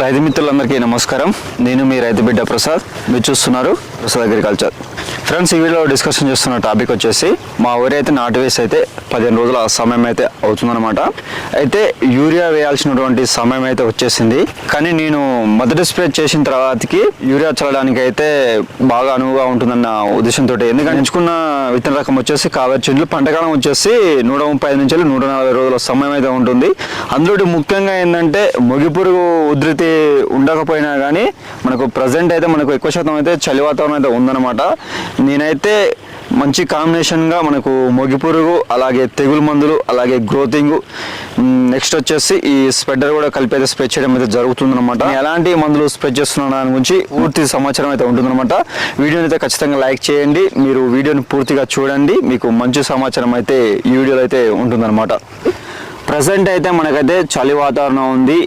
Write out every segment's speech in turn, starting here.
రైతు మిత్రులందరికీ నమస్కారం. నేను మీ రైతు బిడ్డ ప్రసాద్. మీరు చూస్తున్నారు ప్రసాద్ అగ్రికల్చర్ ఫ్రెండ్స్ ఈ వీడియోలో డిస్కషన్ చేస్తున్న టాపిక్ వచ్చేసి మా ఊరి అయితే నాటు వేసి అయితే పదిహేను రోజుల సమయం అయితే అవుతుందన్నమాట. అయితే యూరియా వేయాల్సినటువంటి సమయం అయితే వచ్చేసింది. కానీ నేను మొదటి స్ప్రే చేసిన తర్వాతకి యూరియా చల్లడానికి అయితే బాగా అనువుగా ఉంటుందన్న ఉద్దేశంతో ఎందుకంటే ఎంచుకున్న విత్తన రకం వచ్చేసి కావేరి చెట్లు. పంటకాలం వచ్చేసి నూట ముప్పై ఐదు నుంచి నూట నలభై రోజుల సమయం అయితే ఉంటుంది. అందులో ముఖ్యంగా ఏంటంటే మొగిపురుగు ఉధృతి ఉండకపోయినా కానీ మనకు ప్రజెంట్ అయితే మనకు ఎక్కువ శాతం అయితే చలి వాతావరణం అయితే ఉందన్నమాట. నేనైతే మంచి కాంబినేషన్గా మనకు మొగి పురుగు అలాగే తెగులు మందులు అలాగే గ్రోతింగ్ నెక్స్ట్ వచ్చేసి ఈ స్ప్రెడర్ కూడా కలిపి అయితే స్ప్రెడ్ చేయడం అయితే జరుగుతుందన్నమాట. ఎలాంటి మందులు స్ప్రెడ్ చేస్తున్నా దాని గురించి పూర్తి సమాచారం అయితే ఉంటుందన్నమాట. వీడియోని అయితే ఖచ్చితంగా లైక్ చేయండి. మీరు వీడియోని పూర్తిగా చూడండి. మీకు మంచి సమాచారం అయితే ఈ వీడియోలో అయితే ఉంటుందన్నమాట. ప్రజెంట్ అయితే మనకైతే చలి వాతావరణం ఉంది.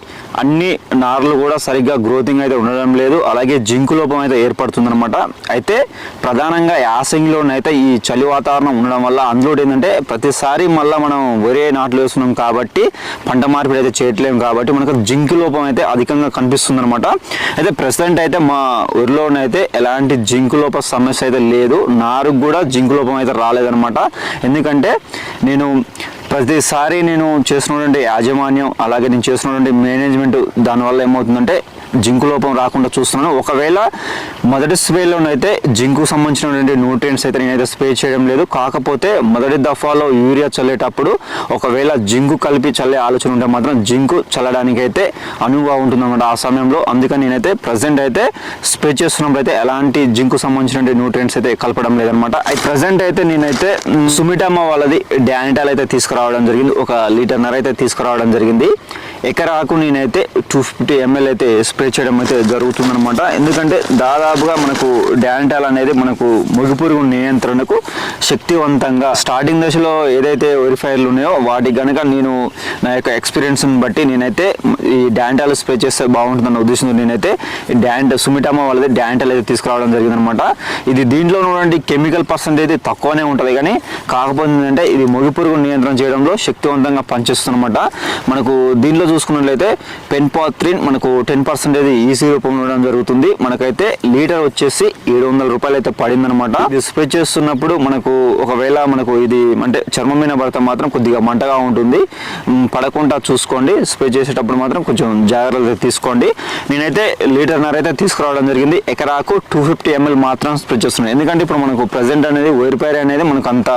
అన్ని నార్లు కూడా సరిగ్గా గ్రోతింగ్ అయితే ఉండడం లేదు. అలాగే జింకు లోపం అయితే ఏర్పడుతుందన్నమాట. అయితే ప్రధానంగా యాసంగిలోనైతే ఈ చలి వాతావరణం ఉండడం వల్ల అందులో ఏంటంటే ప్రతిసారి మళ్ళీ మనం ఒరే నాట్లు వేస్తున్నాం కాబట్టి పంట మార్పిడి అయితే చేయట్లేము కాబట్టి మనకు జింకు లోపం అయితే అధికంగా కనిపిస్తుంది అనమాట అయితే ప్రెసిడెంట్ అయితే మా ఊరిలోనైతే ఎలాంటి జింకు లోప సమస్య అయితే లేదు. నారుకు కూడా జింకు లోపం అయితే రాలేదనమాట ఎందుకంటే నేను ప్రతిసారి నేను చేసినటువంటి యాజమాన్యం అలాగే నేను చేసినటువంటి మేనేజ్మెంట్ దానివల్ల ఏమవుతుందంటే జింకు లోపం రాకుండా చూస్తున్నాను. ఒకవేళ మొదటి స్ప్రేలోనైతే జింకు సంబంధించినటువంటి న్యూట్రియంట్స్ అయితే నేనైతే స్ప్రే చేయడం లేదు. కాకపోతే మొదటి దఫాలో యూరియా చల్లేటప్పుడు ఒకవేళ జింకు కలిపి చల్లే ఆలోచన ఉంటే మాత్రం జింకు చల్లడానికి అయితే అనువుగా ఉంటుందన్నమాట ఆ సమయంలో. అందుకని నేనైతే ప్రజెంట్ అయితే స్ప్రే చేస్తున్నప్పుడు అయితే ఎలాంటి జింకు సంబంధించినటువంటి న్యూట్రియంట్స్ అయితే కలపడం లేదనమాట ప్రజెంట్ అయితే నేనైతే సుమిటామా సుమిటమ్మ వాళ్ళది డానిటాల్ అయితే తీసుకురావడం జరిగింది. ఒక లీటర్ నర అయితే తీసుకురావడం జరిగింది. ఎకరాకు నేనైతే టూ ఫిఫ్టీ ఎంఎల్ అయితే స్ప్రే చేయడం అయితే జరుగుతుందనమాట ఎందుకంటే దాదాపుగా మనకు డాంటాల్ అనేది మనకు ముగిపురుగు నియంత్రణకు శక్తివంతంగా స్టార్టింగ్ దశలో ఏదైతే వెరిఫైర్లు ఉన్నాయో వాటి కనుక నేను నా యొక్క ఎక్స్పీరియన్స్ని బట్టి నేనైతే ఈ డాంటాల్ స్ప్రే చేస్తే బాగుంటుందన్న ఉద్దేశంతో నేనైతే డాంట సుమిటామా వాళ్ళది డాంటాల్ అయితే తీసుకురావడం జరిగిందనమాట ఇది దీంట్లో ఉన్నటువంటి కెమికల్ పర్సెంట్ అయితే తక్కువనే ఉంటుంది కానీ కాకపోతే ఏంటంటే ఇది ముగిపురుగు నియంత్రణ చేయడంలో శక్తివంతంగా పనిచేస్తుందన్నమాట. మనకు దీంట్లో చూసుకున్నట్లయితే పెన్పాత్రిన్ మనకు టెన్ పర్సెంటేజ్ ఈసీ రూపంలో ఉండడం జరుగుతుంది. మనకైతే లీటర్ వచ్చేసి ఏడు వందల రూపాయలు అయితే పడిందనమాట ఇది స్ప్రే చేస్తున్నప్పుడు మనకు ఒకవేళ మనకు ఇది అంటే చర్మం మీద పడితే మాత్రం కొద్దిగా మంటగా ఉంటుంది. పడకుండా చూసుకోండి. స్ప్రే చేసేటప్పుడు మాత్రం కొంచెం జాగ్రత్తలు తీసుకోండి. నేనైతే లీటర్ నర అయితే తీసుకురావడం జరిగింది. ఎకరాకు టూ ఫిఫ్టీ ఎంఎల్ మాత్రం స్ప్రే చేస్తున్నాను. ఎందుకంటే ఇప్పుడు మనకు ప్రజెంట్ అనేది వైరుపైర్ అనేది మనకు అంత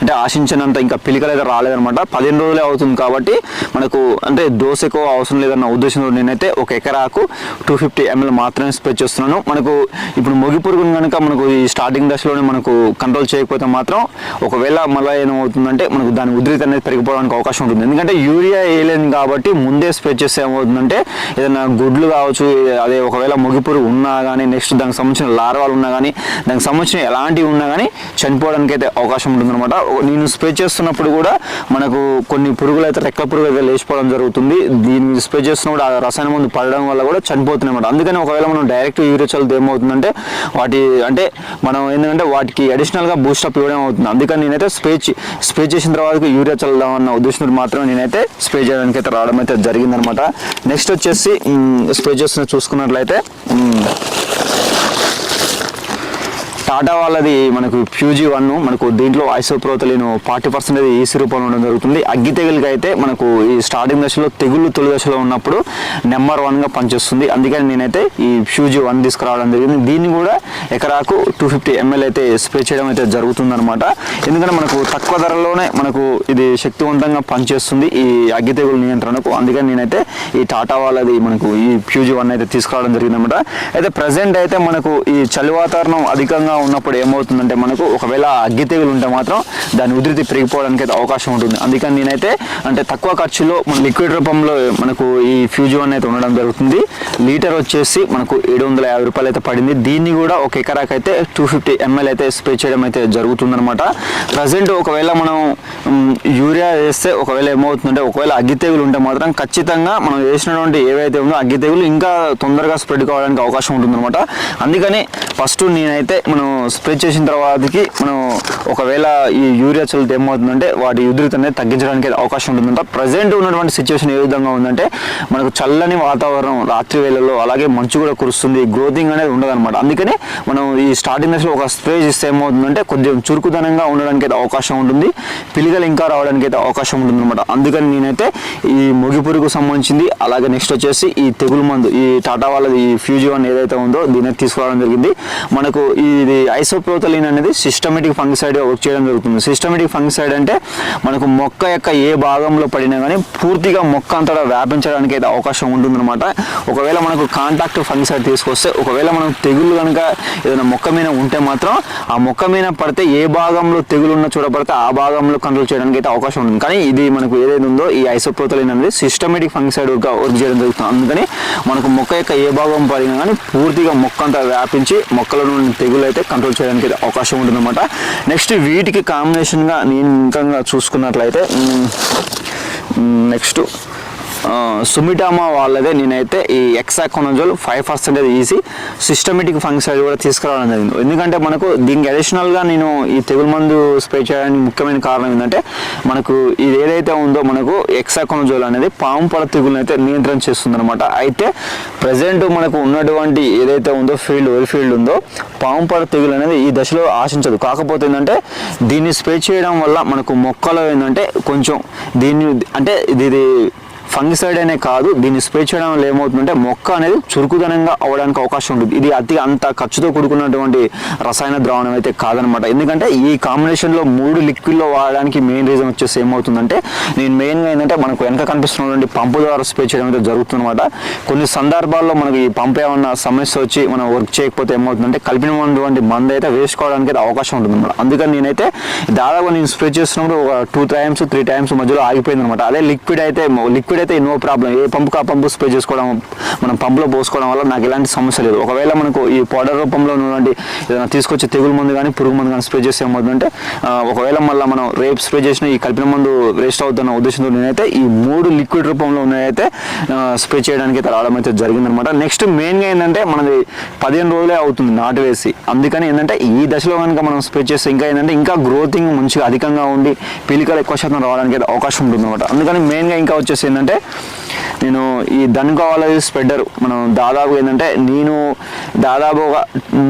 అంటే ఆశించినంత ఇంకా పిలికలు అయితే రాలేదనమాట పదిహేను రోజులే అవుతుంది కాబట్టి మనకు అంటే డోస్ ఎక్కువ అవసరం లేదన్న ఉద్దేశంతో నేనైతే ఒక ఎకరాకు టూ ఫిఫ్టీ ఎంఎల్ మాత్రమే స్ప్రే చేస్తున్నాను. మనకు ఇప్పుడు మొగి పురుగును కనుక మనకు ఈ స్టార్టింగ్ దశలోనే మనకు కంట్రోల్ చేయకపోతే మాత్రం ఒకవేళ మళ్ళీ ఏమవుతుందంటే మనకు దాని ఉధృతి అనేది పెరిగిపోవడానికి అవకాశం ఉంటుంది. ఎందుకంటే యూరియా వేయలేదు కాబట్టి ముందే స్ప్రే చేస్తే ఏమవుతుందంటే ఏదైనా గుడ్లు కావచ్చు అదే ఒకవేళ మొగి పురుగు ఉన్నా కానీ నెక్స్ట్ దానికి సంబంధించిన లార్వాలు ఉన్నా కానీ దానికి సంబంధించిన ఎలాంటివి ఉన్నా కానీ చనిపోవడానికి అయితే అవకాశం ఉంటుందన్నమాట. నేను స్ప్రే చేస్తున్నప్పుడు కూడా మనకు కొన్ని పురుగులు అయితే రెక్క పురుగులు అయితే లేచిపోవడం జరుగుతుంది. దీన్ని స్ప్రే చేస్తున్నప్పుడు ఆ రసాయన మందు పడడం వల్ల కూడా చనిపోతున్నాయి అన్నమాట. అందుకని ఒకవేళ మనం డైరెక్ట్ యూరియా చల్లితే ఏమవుతుందంటే వాటి అంటే మనం ఏంటంటే వాటికి అడిషనల్గా బూస్టప్ ఇవ్వడం అవుతుంది. అందుకని నేనైతే స్ప్రే స్ప్రే చేసిన తర్వాత యూరియా చల్లడం అన్న ఉద్దేశంతో మాత్రమే నేనైతే స్ప్రే చేయడానికి అయితే రావడం అయితే జరిగిందనమాట నెక్స్ట్ వచ్చేసి స్ప్రే చేస్తున్న చూసుకున్నట్లయితే టాటా వాళ్ళది మనకు ఫ్యూజీ వన్ మనకు దీంట్లో ఐసోప్రోతలిన్ ఫార్టీ పర్సెంట్ ఈసీ రూపంలో ఉండడం జరుగుతుంది. అగ్గి తెగులకి అయితే మనకు ఈ స్టార్టింగ్ దశలో తెగుళ్ళు తొలి దశలో ఉన్నప్పుడు నెంబర్ వన్గా పనిచేస్తుంది. అందుకని నేనైతే ఈ ఫ్యూజీ వన్ తీసుకురావడం జరిగింది. దీన్ని కూడా ఎకరాకు టూ ఫిఫ్టీ ఎంఎల్ అయితే స్ప్రే చేయడం అయితే జరుగుతుందన్నమాట. ఎందుకంటే మనకు తక్కువ ధరలోనే మనకు ఇది శక్తివంతంగా పనిచేస్తుంది ఈ అగ్గి తెగులు నియంత్రణకు. అందుకని నేనైతే ఈ టాటా వాళ్ళది మనకు ఈ ఫ్యూజీ వన్ అయితే తీసుకురావడం జరిగిందన్నమాట. అయితే ప్రజెంట్ అయితే మనకు ఈ చలి వాతావరణం అధికంగా ఉన్నప్పుడు ఏమవుతుందంటే మనకు ఒకవేళ అగ్గి తెగులు ఉంటే మాత్రం దాని ఉధృతి పెరిగిపోవడానికి అయితే అవకాశం ఉంటుంది. అందుకని నేనైతే అంటే తక్కువ ఖర్చులో మన లిక్విడ్ రూపంలో మనకు ఈ ఫ్యూజోన్ అయితే ఉండడం జరుగుతుంది. లీటర్ వచ్చేసి మనకు ఏడు వందల యాభై రూపాయలు అయితే పడింది. దీన్ని కూడా ఒక ఎకరాకి అయితే టూ ఫిఫ్టీ ఎంఎల్ అయితే స్ప్రే చేయడం అయితే జరుగుతుందనమాట ప్రజెంట్ ఒకవేళ మనం యూరియా వేస్తే ఒకవేళ ఏమవుతుందంటే ఒకవేళ అగ్గి తెగులు ఉంటే మాత్రం ఖచ్చితంగా మనం వేసినటువంటి ఏవైతే ఉందో అగ్గి తెగులు ఇంకా తొందరగా స్ప్రెడ్ కావడానికి అవకాశం ఉంటుందన్నమాట. అందుకని ఫస్ట్ నేనైతే మనం మనం స్ప్రే చేసిన తర్వాతకి మనం ఒకవేళ ఈ యూరియా చల్లితే ఏమవుతుందంటే వాటి ఉధృతి అనేది తగ్గించడానికి అవకాశం ఉంటుందంట. ప్రజెంట్ ఉన్నటువంటి సిచ్యువేషన్ ఏ విధంగా ఉందంటే మనకు చల్లని వాతావరణం రాత్రి వేళల్లో అలాగే మంచు కూడా కురుస్తుంది గ్రోతింగ్ అనేది ఉండదన్నమాట. అందుకనే మనం ఈ స్టార్టింగ్ దశలో ఒక స్ప్రే చేస్తే ఏమవుతుందంటే కొంచెం చురుకుదనంగా ఉండడానికి అయితే అవకాశం ఉంటుంది పిలికలు ఇంకా రావడానికి అయితే అవకాశం ఉంటుంది అనమాట అందుకని నేనైతే ఈ మొగి పురుగుకు సంబంధించింది అలాగే నెక్స్ట్ వచ్చేసి ఈ తెగులు మందు ఈ టాటా వాళ్ళది ఈ ఫ్యూజీ వన్ ఏదైతే ఉందో దీన్ని తీసుకురావడం జరిగింది. మనకు ఇది ఐసోప్రోతలిన్ అనేది సిస్టమేటిక్ ఫంగిసైడ్ వర్క్ చేయడం జరుగుతుంది. సిస్టమేటిక్ ఫంగిసైడ్ అంటే మనకు మొక్క యొక్క ఏ భాగంలో పడినా కానీ పూర్తిగా మొక్క అంతటా వ్యాపించడానికి అయితే అవకాశం ఉంటుందన్నమాట. ఒకవేళ మనకు కాంటాక్ట్ ఫంగిసైడ్ తీసుకొస్తే ఒకవేళ మనం తెగులు కనుక ఏదైనా మొక్క మీద ఉంటే మాత్రం ఆ మొక్క మీద పడితే ఏ భాగంలో తెగులు ఉన్న చూడబడితే ఆ భాగంలో కంట్రోల్ చేయడానికి అయితే అవకాశం ఉంటుంది. కానీ ఇది మనకు ఏదైతే ఉందో ఈ ఐసోప్రోతలిన్ అనేది సిస్టమేటిక్ ఫంగిసైడ్ వర్క్ వర్క్ చేయడం జరుగుతుంది. అందుకని మనకు మొక్క యొక్క ఏ భాగం పడినా కానీ పూర్తిగా మొక్క అంతా వ్యాపించి మొక్కల నుండి తెగులు అయితే కంట్రోల్ చేయడానికి అవకాశం ఉంటుందన్నమాట. నెక్స్ట్ వీటికి కాంబినేషన్గా నేను ఇంకా చూసుకున్నట్లయితే నెక్స్ట్ సుమిటామా వాళ్ళదే నేనైతే ఈ hexaconazole five percentage EC systemic function కూడా తీసుకురావడం జరిగింది. ఎందుకంటే మనకు దీనికి అడిషనల్గా నేను ఈ తెగులు మందు స్ప్రే చేయడానికి ముఖ్యమైన కారణం ఏంటంటే మనకు ఇది ఏదైతే ఉందో మనకు ఎక్సాకోనజోల్ అనేది పాము పొడ తెగులను అయితే నియంత్రణ చేస్తుంది అనమాట అయితే ప్రజెంట్ మనకు ఉన్నటువంటి ఏదైతే ఉందో ఫీల్డ్ వరి ఫీల్డ్ ఉందో పాముపడ తెగులు అనేది ఈ దశలో ఆశించదు. కాకపోతే ఏంటంటే దీన్ని స్ప్రే చేయడం వల్ల మనకు మొక్కలో ఏంటంటే కొంచెం దీన్ని అంటే ఇది ఫంగిసైడ్ అనే కాదు దీన్ని స్ప్రే చేయడం వల్ల ఏమవుతుందంటే మొక్క అనేది చురుకుదనంగా అవడానికి అవకాశం ఉంటుంది. ఇది అతి అంత ఖర్చుతో కూడుకున్నటువంటి రసాయన ద్రావణం అయితే కాదనమాట. ఎందుకంటే ఈ కాంబినేషన్లో మూడు లిక్విడ్లో వాడడానికి మెయిన్ రీజన్ వచ్చేసి ఏమవుతుందంటే నేను మెయిన్గా ఏంటంటే మనకు వెనక కనిపిస్తున్నటువంటి పంపు ద్వారా స్ప్రే చేయడం అయితే జరుగుతుందన్నమాట. కొన్ని సందర్భాల్లో మనకి ఈ పంపు ఏమన్నా సమస్య వచ్చి మనం వర్క్ చేయకపోతే ఏమవుతుందంటే కలిపినటువంటి మందు అయితే వేసుకోవడానికి అయితే అవకాశం ఉంటుంది అనమాట అందుకని నేనైతే దాదాపు నేను స్ప్రే చేస్తున్నప్పుడు ఒక టూ టైమ్స్ త్రీ టైమ్స్ మధ్యలో ఆగిపోయింది అనమాట అదే లిక్విడ్ అయితే లిక్విడ్ అయితే నో ప్రాబ్లం ఏ పంపుకు ఆ పంపు స్ప్రే చేసుకోవడం మనం పంపులో పోసుకోవడం వల్ల నాకు ఎలాంటి సమస్య లేదు. ఒకవేళ మనకు ఈ పౌడర్ రూపంలో ఉన్నటువంటి ఏదైనా తీసుకొచ్చి తెగులు మందు కానీ పురుగు మందు కానీ స్ప్రే చేస్తే ఏమవుతుందంటే అంటే ఒకవేళ మళ్ళీ మనం రేపు స్ప్రే చేసిన ఈ కలిపిన మందు వేస్ట్ అవుతున్న ఉద్దేశంతో నేనైతే ఈ మూడు లిక్విడ్ రూపంలో ఉన్నాయైతే స్ప్రే చేయడానికి అయితే రావడం అయితే జరిగిందనమాట నెక్స్ట్ మెయిన్గా ఏంటంటే మనది పదిహేను రోజులే అవుతుంది నాటు వేసి. అందుకని ఏంటంటే ఈ దశలో కనుక మనం స్ప్రే చేస్తే ఇంకా ఏంటంటే ఇంకా గ్రోతింగ్ మంచిగా అధికంగా ఉండి పిలికలు ఎక్కువ శాతం రావడానికి అయితే అవకాశం ఉంటుంది అనమాట అందుకని మెయిన్గా ఇంకా వచ్చేసి ఏంటంటే అంటే నేను ఈ దనుకోవాలి స్ప్రెడర్ మనం దాదాపు ఏంటంటే నేను దాదాపు ఒక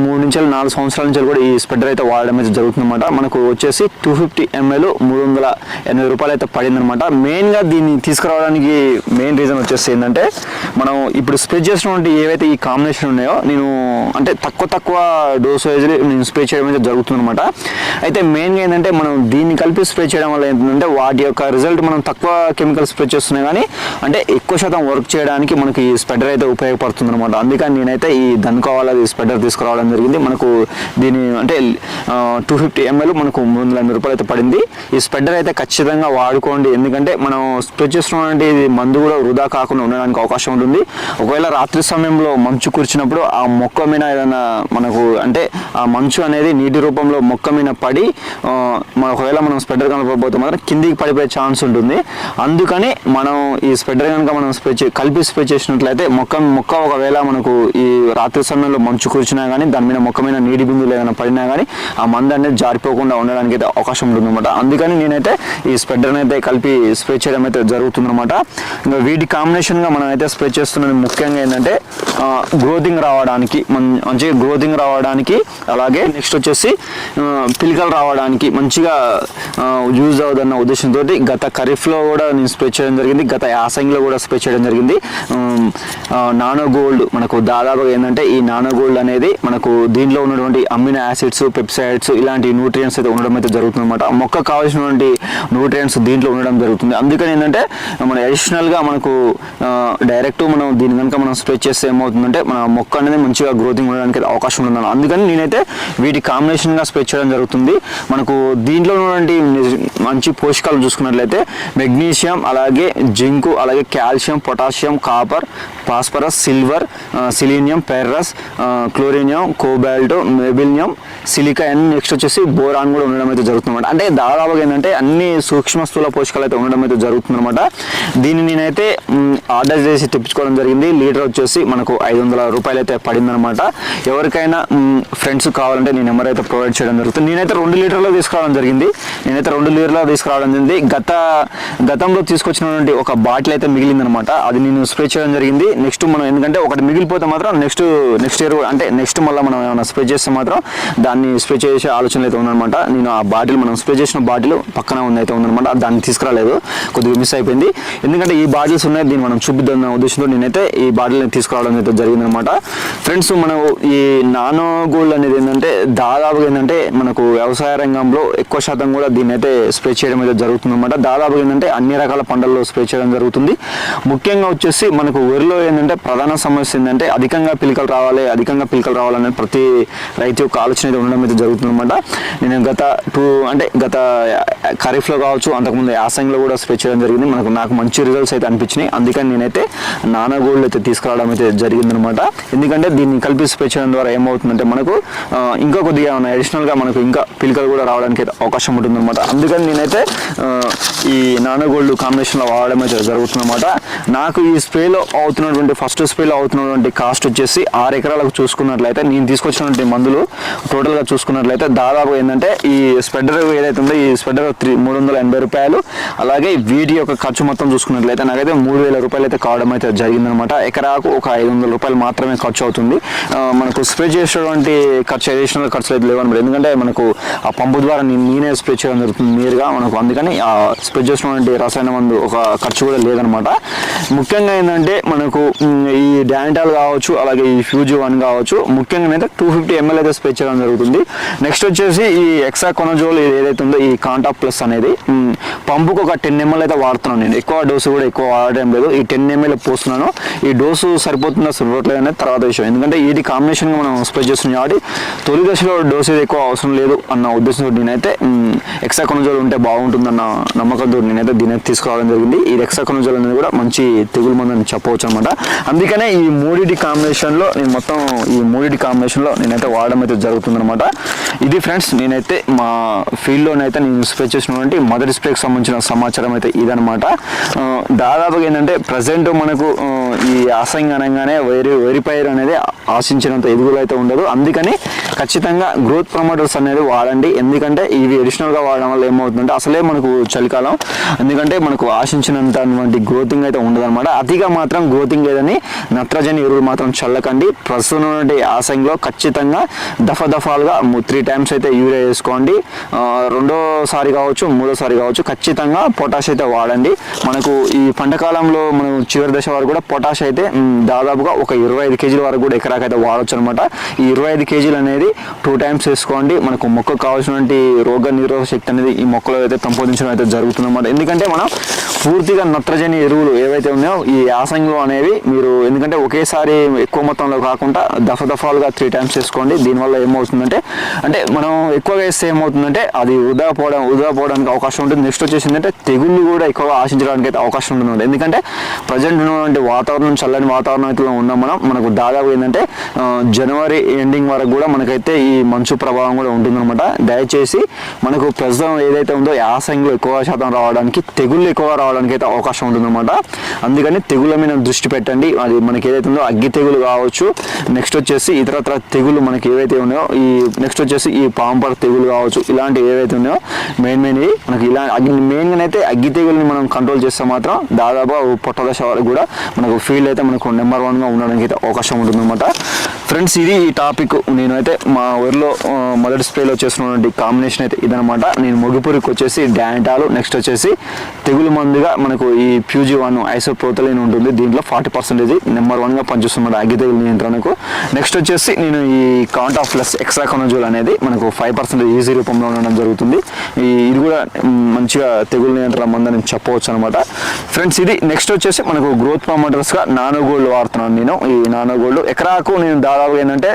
మూడు నుంచి నాలుగు సంవత్సరాల నుంచి కూడా ఈ స్ప్రెడర్ అయితే వాడడం అయితే జరుగుతుందన్నమాట. మనకు వచ్చేసి టూ ఫిఫ్టీ ఎంఎల్ మూడు వందల ఎనభై రూపాయలు అయితే పడిందనమాట మెయిన్గా దీన్ని తీసుకురావడానికి మెయిన్ రీజన్ వచ్చేసి ఏంటంటే మనం ఇప్పుడు స్ప్రే చేసినటువంటి ఏవైతే ఈ కాంబినేషన్ ఉన్నాయో నేను అంటే తక్కువ తక్కువ డోసేజ్ నేను స్ప్రే చేయడం అయితే జరుగుతుందన్నమాట. అయితే మెయిన్గా ఏంటంటే మనం దీన్ని కలిపి స్ప్రే చేయడం వల్ల ఏంటంటే వాటి యొక్క రిజల్ట్ మనం తక్కువ కెమికల్ స్ప్రే చేస్తున్నాయి కానీ అంటే ఎక్కువ శాతం వర్క్ చేయడానికి మనకి ఈ స్పెడర్ అయితే ఉపయోగపడుతుంది అనమాట అందుకని నేనైతే ఈ దన్కోవాలా స్పెడర్ తీసుకురావడం జరిగింది. మనకు దీని అంటే టూ ఫిఫ్టీ ఎంఎల్ మనకు మూడు వందల రూపాయలు అయితే పడింది. ఈ స్ప్రెడర్ అయితే ఖచ్చితంగా వాడుకోండి. ఎందుకంటే మనం స్ప్రెడ్ చేస్తున్నటువంటి మందు కూడా వృధా కాకుండా ఉండడానికి అవకాశం ఉంటుంది. ఒకవేళ రాత్రి సమయంలో మంచు కూర్చున్నప్పుడు ఆ మొక్క మీద ఏదైనా మనకు అంటే ఆ మంచు అనేది నీటి రూపంలో మొక్క మీద పడి మన ఒకవేళ మనం స్ప్రెడర్ కనపడిపోతే మాత్రం కిందికి పడిపోయే ఛాన్స్ ఉంటుంది. అందుకని మనం ఈ స్ప్రెడర్ కనుక మనం స్ప్రే చే కలిపి స్ప్రే చేసినట్లయితే మొక్క మొక్క ఒకవేళ మనకు ఈ రాత్రి సమయంలో మంచు కూర్చున్నా కానీ దాని మీద మొక్క మీద నీటి బిందువులు ఏదైనా పడినా కానీ ఆ మందు అనేది జారిపోకుండా ఉండడానికి అయితే అవకాశం ఉంటుంది అనమాట అందుకని నేనైతే ఈ స్ప్రెడర్ని అయితే కలిపి స్ప్రే చేయడం అయితే జరుగుతుందన్నమాట. ఇంకా వీటి కాంబినేషన్గా మనం అయితే స్ప్రే చేస్తున్నది ముఖ్యంగా ఏంటంటే గ్రోతింగ్ రావడానికి మంచిగా గ్రోతింగ్ రావడానికి అలాగే నెక్స్ట్ వచ్చేసి పిలికలు రావడానికి మంచిగా యూజ్ అవుదన్న ఉద్దేశంతో గత ఖరీఫ్లో కూడా నేను స్ప్రే చేయడం జరిగింది. గత యాసంగిలో కూడా స్ప్రే చేయడం జరిగింది. నానో గోల్డ్ మనకు దాదాపుగా ఏంటంటే ఈ నానో గోల్డ్ అనేది మనకు దీంట్లో ఉన్నటువంటి అమినో యాసిడ్స్ పెప్సైడ్స్ ఇలాంటి న్యూట్రియంట్స్ అయితే ఉండడం అయితే జరుగుతుంది అనమాట మొక్క కావాల్సినటువంటి న్యూట్రియంట్స్ దీంట్లో ఉండడం జరుగుతుంది. అందుకని ఏంటంటే మన అడిషనల్గా మనకు డైరెక్ట్ మనం దీని కనుక మనం స్ప్రే చేస్తే ఏమవుతుందంటే మన మొక్క అనేది మంచిగా గ్రోతింగ్ ఉండడానికి అవకాశం ఉంటుంది అందుకని నేనైతే వీటి కాంబినేషన్గా స్ప్రే చేయడం జరుగుతుంది. మనకు దీంట్లో ఉన్నటువంటి మంచి పోషకాలు చూసుకున్నట్లయితే మెగ్నీషియం అలాగే జింకు అలాగే calcium potassium copper phosphorus silver selenium ferrous క్లోరినియం cobalt మెబిలినియం సిలికా అండ్ నెక్స్ట్ వచ్చేసి బోరాన్ కూడా ఉండడం అయితే జరుగుతుందన్నమాట. అంటే దాదాపుగా ఏంటంటే అన్ని సూక్ష్మ స్థూల పోషకాలు అయితే ఉండడం అయితే జరుగుతుందన్నమాట. దీన్ని నేనైతే ఆర్డర్ చేసి తెప్పించుకోవడం జరిగింది. లీటర్ వచ్చేసి మనకు ఐదు వందల రూపాయలు అయితే పడిందనమాట ఎవరికైనా ఫ్రెండ్స్ కావాలంటే నేను నెంబర్ అయితే ప్రొవైడ్ చేయడం జరుగుతుంది. నేనైతే రెండు లీటర్లో తీసుకురావడం జరిగింది. నేనైతే రెండు లీటర్లో తీసుకురావడం జరిగింది. గత గతంలో తీసుకొచ్చినటువంటి ఒక బాటిల్ అయితే మిగిలిందనమాట అది నేను స్ప్రే చేయడం జరిగింది. నెక్స్ట్ మనం ఎందుకంటే ఒకటి మిగిలిపోతే మాత్రం నెక్స్ట్ నెక్స్ట్ ఇయర్ అంటే నెక్స్ట్ మళ్ళీ మనం ఏమైనా స్ప్రే చేస్తే మాత్రం దాన్ని స్ప్రే చేసే ఆలోచన అయితే ఉందన్నమాట. నేను ఆ బాటిల్ మనం స్ప్రే చేసిన బాటిల్ పక్కన ఉంది అయితే ఉందన్నమాట దాన్ని తీసుకురాలేదు. కొద్దిగా మిస్ అయిపోయింది. ఎందుకంటే ఈ బాటిల్స్ ఉన్నాయి దీన్ని మనం చూపిద్దాం ఉద్దేశంతో నేనైతే ఈ బాటిల్ని తీసుకురావడం అయితే జరిగిందనమాట ఫ్రెండ్స్ మనం ఈ నానో గోల్డ్ అనేది ఏంటంటే దాదాపుగా ఏంటంటే మనకు వ్యవసాయ రంగంలో ఎక్కువ శాతం కూడా దీన్ని అయితే స్ప్రే చేయడం అయితే జరుగుతుందన్నమాట. దాదాపుగా ఏంటంటే అన్ని రకాల పంటల్లో స్ప్రే చేయడం జరుగుతుంది. ముఖ్యంగా వచ్చేసి మనకు వరిలో ఏంటంటే ప్రధాన సమస్య ఏంటంటే అధికంగా పిలకలు రావాలి అధికంగా పిలకలు రావాలని ప్రతి రైతు యొక్క ఆలోచన అయితే ఉండడం అయితే జరుగుతుందన్నమాట. నేను గత టూ అంటే గత ఖరీఫ్లో కావచ్చు అంతకుముందు యాసంగిలో కూడా స్ప్రే చేయడం జరిగింది. మనకు నాకు మంచి రిజల్ట్స్ అయితే అనిపించినాయి. అందుకని నేనైతే నానా గోల్డ్ అయితే తీసుకురావడం అయితే జరిగిందనమాట ఎందుకంటే దీన్ని కలిపి స్ప్రే చేయడం ద్వారా ఏమవుతుందంటే మనకు ఇంకా కొద్దిగా అడిషనల్గా మనకు ఇంకా పిలకలు కూడా రావడానికి అయితే అవకాశం ఉంటుందన్నమాట. అందుకని నేనైతే ఈ నానా గోల్డ్ కాంబినేషన్లో వాడడం అయితే జరుగుతుందన్నమాట. నాకు ఈ స్ప్రేలో అవుతున్నటువంటి ఫస్ట్ స్ప్రేలో అవుతున్నటువంటి కాస్ట్ వచ్చేసి ఆరు ఎకరాలకు చూసుకున్నట్లయితే నేను తీసుకొచ్చినటువంటి మందులు టోటల్గా చూసుకున్నట్లయితే దాదాపు ఏంటంటే ఈ స్ప్రెడర్ ఏదైతే ఉందో ఈ స్ప్రెడర్ త్రీ మూడు వందల ఎనభై రూపాయలు. అలాగే వీటి యొక్క ఖర్చు మొత్తం చూసుకున్నట్లయితే నాకైతే మూడు వేల రూపాయలు అయితే కావడం అయితే జరిగిందనమాట ఎకరాకు ఒక ఐదు వందల రూపాయలు మాత్రమే ఖర్చు అవుతుంది. మనకు స్ప్రే చేసేటువంటి ఖర్చు అడిషనల్ ఖర్చులు అయితే లేవన్నమాట. ఎందుకంటే మనకు ఆ పంపు ద్వారా నేను నేనే స్ప్రే చేయడం జరుగుతుంది నేరుగా మనకు. అందుకని ఆ స్ప్రే చేసినటువంటి రసాయన మందు ఒక ఖర్చు కూడా లేదనమాట ముఖ్యంగా ఏంటంటే మనకు ఈ డాంటాల్ కావచ్చు అలాగే ఈ ఫ్యూజ్ వన్ కావచ్చు ముఖ్యంగా అయితే టూ ఫిఫ్టీ ఎంఎల్ అయితే స్ప్రే చేయడం జరుగుతుంది. నెక్స్ట్ వచ్చేసి ఈ ఎక్సా కొనజోల్ ఇది ఏదైతే ఉందో ఈ కాంటాక్ట్ ప్లస్ అనేది పంపుకు ఒక టెన్ ఎంఎల్ అయితే వాడుతున్నాను నేను. ఎక్కువ డోసు కూడా ఎక్కువ వాడడం లేదు. ఈ టెన్ ఎంఎల్ పోస్తున్నాను. ఈ డోసు సరిపోతుందా సరిపోవట్లేదు అనేది తర్వాత విషయం. ఎందుకంటే ఇది కాంబినేషన్గా మనం స్ప్రే చేస్తున్నాం కాబట్టి తొలి దశలో డోసు ఎక్కువ అవసరం లేదు అన్న ఉద్దేశంతో నేనైతే ఎక్సా కొనజోల్ ఉంటే బాగుంటుందన్న నమ్మకంతో నేనైతే దీని తీసుకోవడం తీసుకురావడం జరిగింది. ఈ ఎక్సా కొనజోల్ అనేది కూడా మంచి తెగులు మందని చెప్పవచ్చు అనమాట అందుకనే ఈ మూడిటి కాంబినేషన్లో నేను మొత్తం ఈ మూడిటి కాంబినేషన్లో నేనైతే వాడడం అయితే జరుగుతుందనమాట ఇది ఫ్రెండ్స్ నేనైతే మా ఫీల్డ్లోనైతే నేను స్ప్రే చేసినటువంటి మొదటి స్ప్రేకి సంబంధించిన సమాచారం అయితే ఇదనమాట దాదాపుగా ఏంటంటే ప్రజెంట్ మనకు ఈ ఆసంగి అనగానే వైరి వరి అనేది ఆశించినంత ఎదుగులు అయితే ఉండదు. అందుకని ఖచ్చితంగా గ్రోత్ ప్రమోటర్స్ అనేది వాడండి. ఎందుకంటే ఇవి అడిషనల్గా వాడడం వల్ల ఏమవుతుందంటే అసలే మనకు చలికాలం. ఎందుకంటే మనకు ఆశించినంత గ్రోతింగ్ అయితే ఉండదన్నమాట. అతిగా మాత్రం గ్రోతింగ్ లేదని నత్రజని ఎరువులు మాత్రం చల్లకండి. ప్రస్తుతం ఉన్నటువంటి ఆసంగిలో ఖచ్చితంగా దఫ దఫాలుగా త్రీ టైమ్స్ అయితే యూరియా వేసుకోండి. రెండోసారి కావచ్చు మూడోసారి కావచ్చు ఖచ్చితంగా పొటాష్ అయితే వాడండి. మనకు ఈ పంటకాలంలో మనం చివరి దశ వరకు కూడా పొటాష్ అయితే దాదాపుగా ఒక ఇరవై ఐదు కేజీల వరకు కూడా ఎకరాకైతే వాడచ్చు అనమాట ఈ ఇరవై ఐదు కేజీలు అనేది టూ టైమ్స్ వేసుకోండి. మనకు మొక్కకు కావాల్సినటువంటి రోగ నిరోధక శక్తి అనేది ఈ మొక్కలో అయితే పెంపొందించడం అయితే జరుగుతుంది అనమాట ఎందుకంటే మనం పూర్తిగా నత్రజని ఎరువులు ఏవైతే ఉన్నాయో ఈ యాసంగిలో అనేవి మీరు ఎందుకంటే ఒకేసారి ఎక్కువ మొత్తంలో కాకుండా దఫ దఫాలుగా త్రీ టైమ్స్ వేసుకోండి దీనివల్ల ఏమవుతుందంటే అంటే మనం ఎక్కువగా వేస్తే ఏమవుతుందంటే అది వృధా పోవడం వృధా పోవడానికి అవకాశం ఉంటుంది. నెక్స్ట్ వచ్చేసి ఏంటంటే తెగుళ్ళు కూడా ఎక్కువగా ఆశించడానికి అయితే అవకాశం ఉంటుంది ఎందుకంటే ప్రజెంట్ ఉన్నటువంటి వాతావరణం చల్లని వాతావరణం అయితే ఉన్నాం మనం. మనకు దాదాపు ఏంటంటే జనవరి ఎండింగ్ వరకు కూడా మనకైతే ఈ మంచు ప్రభావం కూడా ఉంటుందన్నమాట. దయచేసి మనకు ప్రస్తుతం ఏదైతే ఉందో యాసంగిలో ఎక్కువ శాతం రావడానికి తెగుళ్ళు రావడం రావడానికి అయితే అవకాశం ఉంటుందన్నమాట. అందుకని తెగుళ్ళ మీద దృష్టి పెట్టండి. అది మనకి ఏదైతే ఉందో అగ్గి తెగులు కావచ్చు నెక్స్ట్ వచ్చేసి ఇతరత్ర తెగులు మనకి ఏవైతే ఉన్నాయో ఈ నెక్స్ట్ వచ్చేసి ఈ పాంపర్ తెగులు కావచ్చు ఇలాంటివి ఏవైతే ఉన్నాయో మెయిన్ మెయిన్ మనకి ఇలా అగ్గి మెయిన్గా అయితే అగ్గి తెగుల్ని మనం కంట్రోల్ చేస్తే మాత్రం దాదాపు పొట్ట దశ వరకు కూడా మనకు ఫీల్డ్ అయితే మనకు నెంబర్ వన్గా ఉండడానికి అయితే అవకాశం ఉంటుందన్నమాట. ఫ్రెండ్స్ ఇది ఈ టాపిక్. నేనైతే మా ఊరిలో మొదటి స్ప్రేలో చేసినటువంటి కాంబినేషన్ అయితే ఇదనమాట నేను మొగిపూరికి వచ్చేసి డాంటాలు నెక్స్ట్ వచ్చేసి తెగులు మందుగా మనకు ఈ ప్యూజీ వన్ ఐసోప్రోతలిన్ ఉంటుంది. దీంట్లో ఫార్టీ పర్సెంటేజ్ నెంబర్ వన్గా పనిచేస్తున్నమాట అగ్గి తెగులు నియంత్రణకు. నెక్స్ట్ వచ్చేసి నేను ఈ count of plus hexaconazole అనేది మనకు ఫైవ్ పర్సెంటేజ్ ఈజీ రూపంలో ఉండడం జరుగుతుంది. ఈ ఇది కూడా మంచిగా తెగులు నియంత్రణ మందని చెప్పవచ్చు అనమాట ఫ్రెండ్స్ ఇది నెక్స్ట్ వచ్చేసి మనకు గ్రోత్ ప్రమోటర్స్గా నానో గోల్డ్ వాడుతున్నాను నేను. ఈ నానో గోల్డ్ ఎకరాకు నేను దాదాపు ఏంటంటే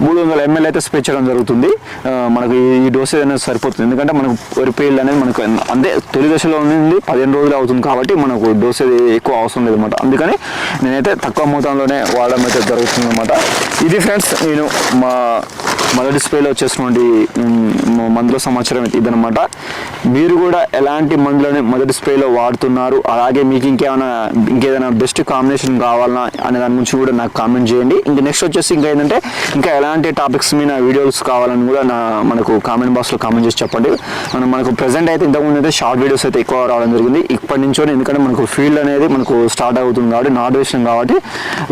మూడు వందల ఎంఎల్ అయితే స్ప్రే చేయడం జరుగుతుంది. మనకు ఈ- డోసేజ్ అనేది సరిపోతుంది. ఎందుకంటే మనకు వరి పేర్లు అనేది మనకు అంతే తొలి దశలో ఉంది పదిహేను రోజులు అవుతుంది కాబట్టి మనకు డోసేజ్ ఎక్కువ అవసరం లేదన్నమాట. అందుకని నేనైతే తక్కువ మొత్తంలోనే వాడడం అయితే జరుగుతుంది అనమాట ఇది ఫ్రెండ్స్ నేను మా మొదటి డిస్ప్లేలో వచ్చేసినటువంటి మందుల సమాచారం అయితే ఇదనమాట మీరు కూడా ఎలాంటి మందులని మొదటి డిస్ప్లేలో వాడుతున్నారు? అలాగే మీకు ఇంకేమైనా ఇంకేదైనా బెస్ట్ కాంబినేషన్ కావాలన్నా అనే దాని గురించి కూడా నాకు కామెంట్ చేయండి. ఇంకా నెక్స్ట్ వచ్చేసి ఇంకా ఏంటంటే ఇంకా ఎలాంటి టాపిక్స్ మీద వీడియోస్ కావాలని కూడా నా మనకు కామెంట్ బాక్స్లో కామెంట్ చేసి చెప్పండి. మనం మనకు ప్రజెంట్ అయితే ఇంతకుముందు అయితే షార్ట్ వీడియోస్ అయితే ఎక్కువ రావడం జరిగింది. ఇప్పటి నుంచో ఎందుకంటే మనకు ఫీల్డ్ అనేది మనకు స్టార్ట్ అవుతుంది కాబట్టి నాట్ వేసిన కాబట్టి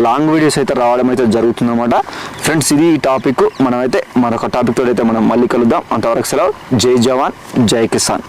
లాంగ్ వీడియోస్ అయితే రావడం అయితే జరుగుతుందన్నమాట. ఫ్రెండ్స్ ఇది ఈ టాపిక్ మనమైతే మరొక టాపిక్ తోడైతే అయితే మనం మళ్ళీ కలుద్దాం. అంతవరకు సెలవు. జై జవాన్ జై కిసాన్.